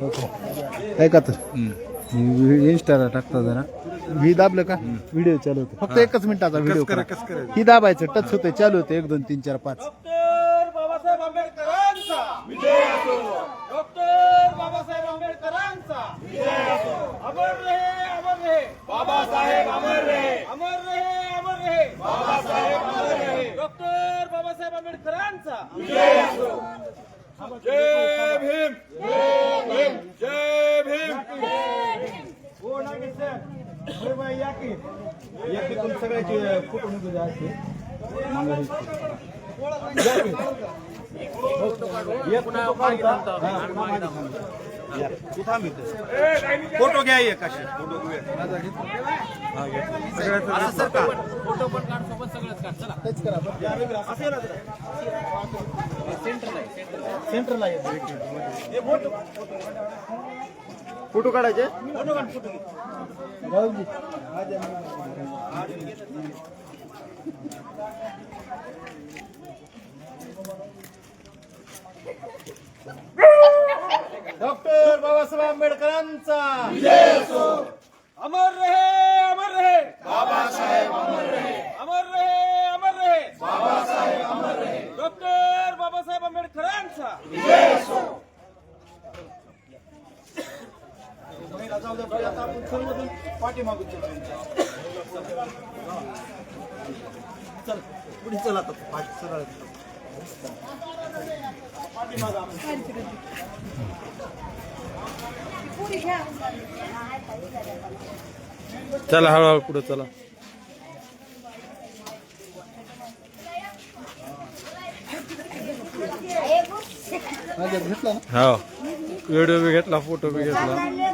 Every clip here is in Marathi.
काय का तर इंस्टाला टाकता जरा. व्ही दाबलं का? व्हिडिओ चालू होते. फक्त एकच मिनिटाचा व्हिडिओ करा ही दाबायचं टच होते चालू होते एक दोन तीन चार पाच. डॉक्टर बाबासाहेब आंबेडकरांचा. विजय असो. डॉक्टर बाबासाहेब आंबेडकरांचा. विजय असो अमर रहे अमर रहे. बाबासाहेब अमर रहे. अमर रहे अमर रहे. बाबासाहेब अमर रहे. डॉक्टर बाबासाहेब आंबेडकरांचा. विजय असो. जय भीम. जय भीम जय भीम हो नागेश सर होय बाई या की. या की तुम सगळ्याचे फोटो द्या असे. मागं हे. फोटो घ्या एक असे फोटो सेंटरला फोटो. काढायचे? फोटो काढ फोटो डॉक्टर बाबासाहेब आंबेडकरांचा. अमर रहे अमर रहे. बाबासाहेब अमर रहे अमर रहे अमर रहे बाबासाहेब अमर रहे. डॉक्टर बाबासाहेब आंबेडकरांचा. पाठीमागून चल पुढे चल. आता पाठ सरळ चला हळूहळू पुढे चला हो. व्हिडिओ बी घेतला फोटो बी घेतला.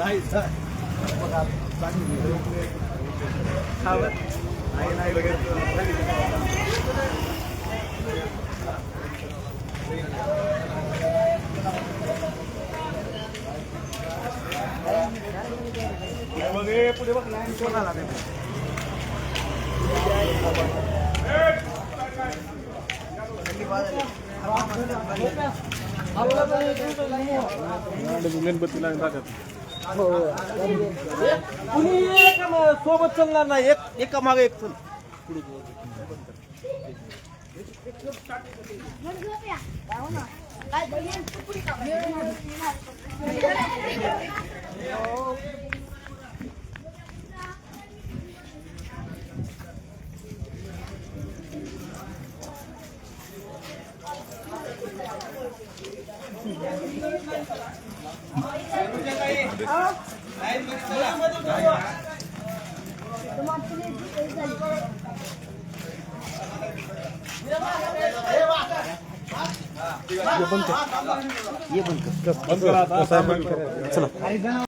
नाही सर पुढे बघ लाईन कोणाला गणपतीला टाकत कुणी एका सोबत चालणार नाही. एक एका मागे एक चल ये बंद कर. बंद करा. आता.